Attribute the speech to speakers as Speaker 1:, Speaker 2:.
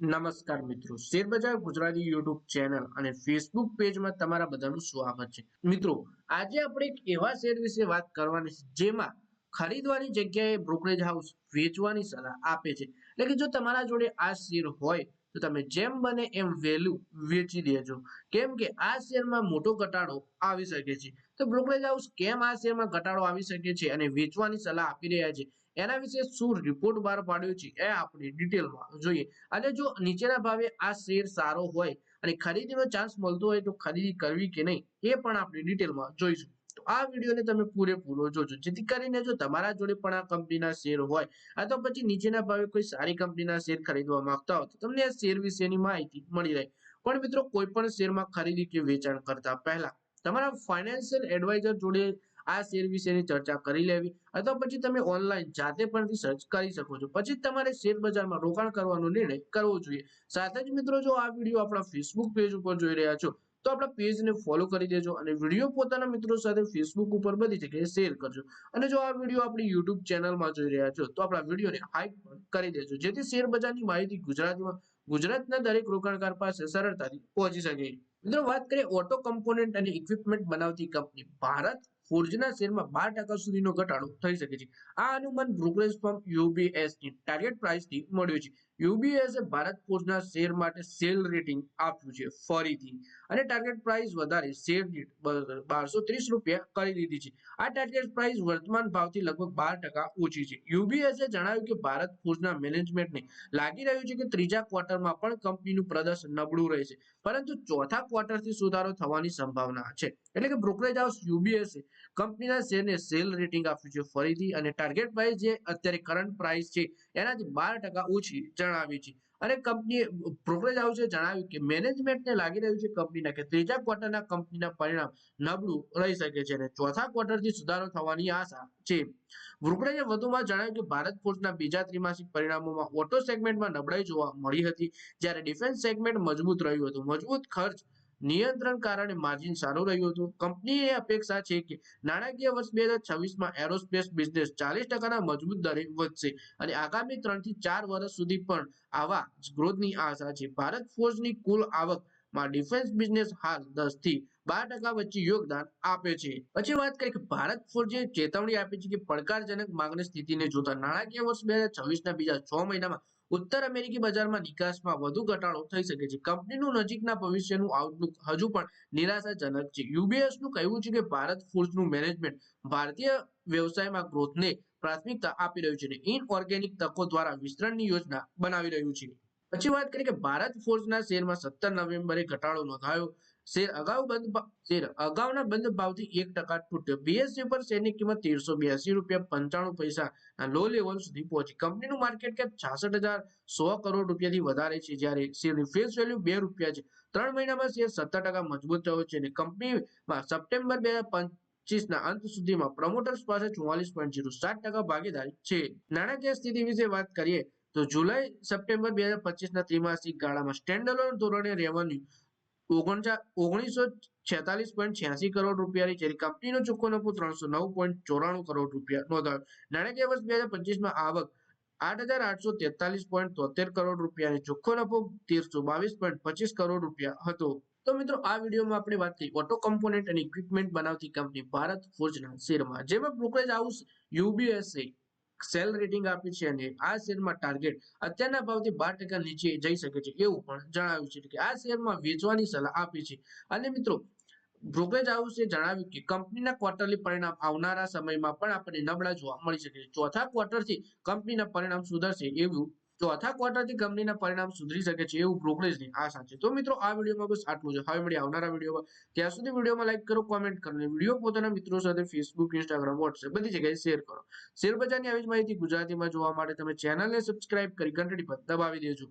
Speaker 1: નમસ્કાર મિત્રો. શેરબજાર ગુજરાતી યુટ્યુબ ચેનલ અને ફેસબુક પેજમાં તમારા બધાનું સ્વાગત છે. મિત્રો, આજે આપણે એક એવા શેર વિશે વાત કરવાની છે જેમાં ખરીદવાની જગ્યાએ બ્રોકરેજ હાઉસ વેચવાની સલાહ આપે છે. એટલે કે જો તમારા જોડે આ શેર હોય, તો તમે જેમ બને એમ વેલ્યુ વેચી દેજો. કેમ કે આ શેરમાં મોટો ઘટાડો આવી શકે છે. તો બ્રોકરેજ હાઉસ કેમ આ શેરમાં ઘટાડો આવી શકે છે અને વેચવાની સલાહ આપી રહ્યા છે? એના વિશે શું રિપોર્ટ બહાર પાડ્યો છે એ આપણે ડિટેલમાં જોઈએ. અને જો નીચેના ભાવે આ શેર સારો હોય અને ખરીદીનો ચાન્સ મળતો હોય તો ખરીદી કરવી કે નહીં, એ પણ આપણે ડિટેલમાં જોઈશું. તો આ વિડીયોને તમે પૂરેપૂરો જોજો. જેથી કરીને જો તમારા જોડે પણ આ કંપનીના શેર હોય અથવા પછી નીચેના ભાવે કોઈ સારી કંપનીના શેર ખરીદવા માંગતા હો તો તમને આ શેર વિશેની માહિતી મળી રહે. પણ મિત્રો, કોઈ પણ શેરમાં ખરીદી કે વેચાણ કરતા પહેલા તમારા ફાઇનાન્શિયલ એડવાઇઝર જોડે આ શેર વિશેની ચર્ચા કરી લેવી અથવા પછી તમે ઓનલાઈન જાતે પણ રિસર્ચ કરી શકો છો. પછી તમારે શેર બજારમાં રોકાણ કરવાનો નિર્ણય કરવો જોઈએ. સાથે જ મિત્રો, જો આ વીડિયો આપણા ફેસબુક પેજ ઉપર જોઈ રહ્યા છો, તો આપણા પેજને ફોલો કરી દેજો અને વીડિયો પોતાના મિત્રો સાથે ફેસબુક ઉપર બધી જગ્યાએ શેર કરજો. અને જો આ વીડિયો આપણી યુટ્યુબ ચેનલમાં જોઈ રહ્યા છો, તો આપણા વિડીયોને હાઈપ પણ કરી દેજો. જેથી શેર બજારની માહિતી ગુજરાતમાં, ગુજરાતના દરેક રોકાણકાર પાસે સરળતાથી પહોંચી શકે. મિત્રો, વાત કરીએ ઓટો કમ્પોનેન્ટ અને ઇક્વિપમેન્ટ બનાવતી કંપની ભારત ફોર્જના શેરમાં બાર ટકા સુધીનો ઘટાડો થઈ શકે છે. આ અનુમાન બ્રોકરેજ ફર્મ યુબીએસની ટાર્ગેટ પ્રાઇસથી મળ્યું છે. યુબીએસ ભારત ફોર્જના શેર માટે સેલ રેટિંગ આપ્યું છે ફરીથી. અને ટાર્ગેટ પ્રાઇસ વધારે શેર દીઠ બારસો ત્રીસ રૂપિયા કરી દીધી છે. આ ટાર્ગેટ પ્રાઇસ વર્તમાન ભાવથી લગભગ બાર ટકા ઓછી છે. યુબીએસે જણાવ્યું કે ભારત ફોર્જના મેનેજમેન્ટને લાગી રહ્યું છે કે ત્રીજા ક્વાર્ટરમાં પણ કંપનીનું પ્રદર્શન નબળું રહેશે. પરંતુ ચોથા ક્વાર્ટરથી સુધારો થવાની સંભાવના છે. એટલે કે બ્રોકરેજ હાઉસ યુબીએસે કંપનીના શેરને સેલ રેટિંગ આપ્યું છે ફરીથી અને ટાર્ગેટ પ્રાઇસ જે અત્યારે કરંટ પ્રાઇસ છે એનાથી બાર ઓછી જણાવી છે. અને કંપનીએ બ્રોકરેજ હાઉસે જણાવ્યું કે મેનેજમેન્ટને લાગી રહ્યું છે કંપનીના કે ત્રીજા ક્વાર્ટરના કંપનીના પરિણામ નબળું રહી શકે છે અને ચોથા ક્વાર્ટરથી સુધારો થવાની આશા છે. બ્રોકરેજે વધુમાં જણાવ્યું કે ભારત ફોર્સના બીજા ત્રિમાસિક પરિણામોમાં ઓટો સેગમેન્ટમાં નબળાઈ જોવા મળી હતી, જ્યારે ડિફેન્સ સેગમેન્ટ મજબૂત રહ્યું હતું. મજબૂત ખર્ચ નિયંત્રણ કારણે માર્જિન સારું રહ્યું હતું. કંપનીએ અપેક્ષા છે કે નાણાકીય વર્ષ બે હજાર છવ્વીસમાં એરોસ્પેસ બિઝનેસ ચાલીસ ટકાના મજબૂત દરે વધશે અને આગામી ત્રણથી ચાર વર્ષ સુધી પણ આવા ગ્રોથની આશા છે. ભારત ફોર્સની કુલ આવકમાં ડિફેન્સ બિઝનેસ હાલ દસથી બાર ટકા વચ્ચે યોગદાન આપે છે. પછી વાત કરીએ કે ભારત ફોર્જે ચેતવણી આપી છે કે પડકારજનક માંગની સ્થિતિને જોતા નાણાકીય વર્ષ બે હજાર છવ્વીસના બીજા છ મહિનામાં ઉત્તર અમેરિકી બજારમાં નિકાસમાં વધુ ઘટાડો થઈ શકે છે. કંપનીનું નજીકના ભવિષ્યનું આઉટલુક હજુ પણ નિરાશાજનક છે. યુબીએસનું કહેવું છે કે ભારત ફૂડ્સનું મેનેજમેન્ટ ભારતીય વ્યવસાયમાં ગ્રોથને પ્રાથમિકતા આપી રહ્યું છે અને ઇનઓર્ગેનિક તકો દ્વારા વિસ્તરણની યોજના બનાવી રહ્યું છે. પછી વાત કરીએ કે ભારત ફોર્સના શેરમાં સત્તર નવેમ્બરે ઘટાડો નોંધાયો શેર અગાઉ બંધ શેર અગાઉના બંધ ભાવથી એક ટકા તૂટ્યો. બીએસસી પર શેરની કિંમત તેરસો બ્યાસી રૂપિયા પંચાણું પૈસા લો લેવલ સુધી પહોંચી. કંપનીનું માર્કેટ કેપ છાસઠ હજાર સો કરોડ રૂપિયાથી વધારે છે જ્યારે શેરની ફેસ વેલ્યુ બે રૂપિયા છે. ત્રણ મહિનામાં શેર સત્તર ટકા મજબૂત થયો છે અને કંપનીમાં સપ્ટેમ્બર બે પચીસના અંત સુધીમાં પ્રમોટર્સ પાસે ચુમ્માલીસ પોઈન્ટ જીરો સાત ટકા ભાગીદારી છે. નાણાકીય સ્થિતિ વિશે વાત કરીએ તો જુલાઈ સપ્ટેમ્બર બે હજાર પચીસના ત્રિમાસિક ગાળામાં સ્ટેન્ડલોન ધોરણે રેવન્યુ ઓગણીસો છેતાલીસ પોઈન્ટ છ્યાસી કરોડ રૂપિયાની જ્યારે કંપનીનો ચોખ્ખો નફો ત્રણસો નવ પોઈન્ટ ચોરાણું કરોડ રૂપિયા નોંધાયો. નાણાકીય વર્ષ બે હજાર પચીસમાં આવક આઠ હજાર આઠસો તેતાલીસ પોઈન્ટ તોતેર કરોડ રૂપિયા ચોખ્ખો નફો તેરસો બાવીસ પોઈન્ટ પચીસ કરોડ રૂપિયા હતો. તો મિત્રો, આ વિડીયોમાં આપણે વાત કરી ઓટો કમ્પોનેન્ટ અને ઇક્વિપમેન્ટ બનાવતી કંપની ભારત ફોર્જના શેરમાં. જેમાં બ્રોકરેજ હાઉસ યુબીએસએ સેલ રેટિંગ આપી છે અને આ શેરમાં ટાર્ગેટ અત્યારના ભાવથી બાર ટકા નીચે જઈ શકે છે એવું પણ જણાવ્યું છે કે આ શેરમાં વેચવાની સલાહ આપી છે. અને મિત્રો બ્રોકરેજ હાઉસે જણાવ્યું કે કંપનીના ક્વાર્ટરલી પરિણામ આવનારા સમયમાં પણ આપણને નબળા જોવા મળી શકે છે. ચોથા ક્વાર્ટરથી કંપનીના પરિણામ સુધરશે એવું ચોથા ક્વાર્ટરથી કંપનીના પરિણામ સુધરી શકે છે એવું બ્રોકરેજની આશા છે તો મિત્રો, આ વિડીયોમાં બસ આટલું છે હવે મળી આવનારા વિડીયોમાં. ત્યાં સુધી વિડીયોમાં લાઈક કરો કોમેન્ટ કરો વીડિયો પોતાના મિત્રો સાથે ફેસબુક ઇન્સ્ટાગ્રામ વોટ્સએપ બધી જગ્યાએ શેર કરો. શેર બજારની આવી જ માહિતી ગુજરાતીમાં જોવા માટે તમે ચેનલને સબસ્ક્રાઇબ કરી ઘંટડી પર દબાવી દેજો.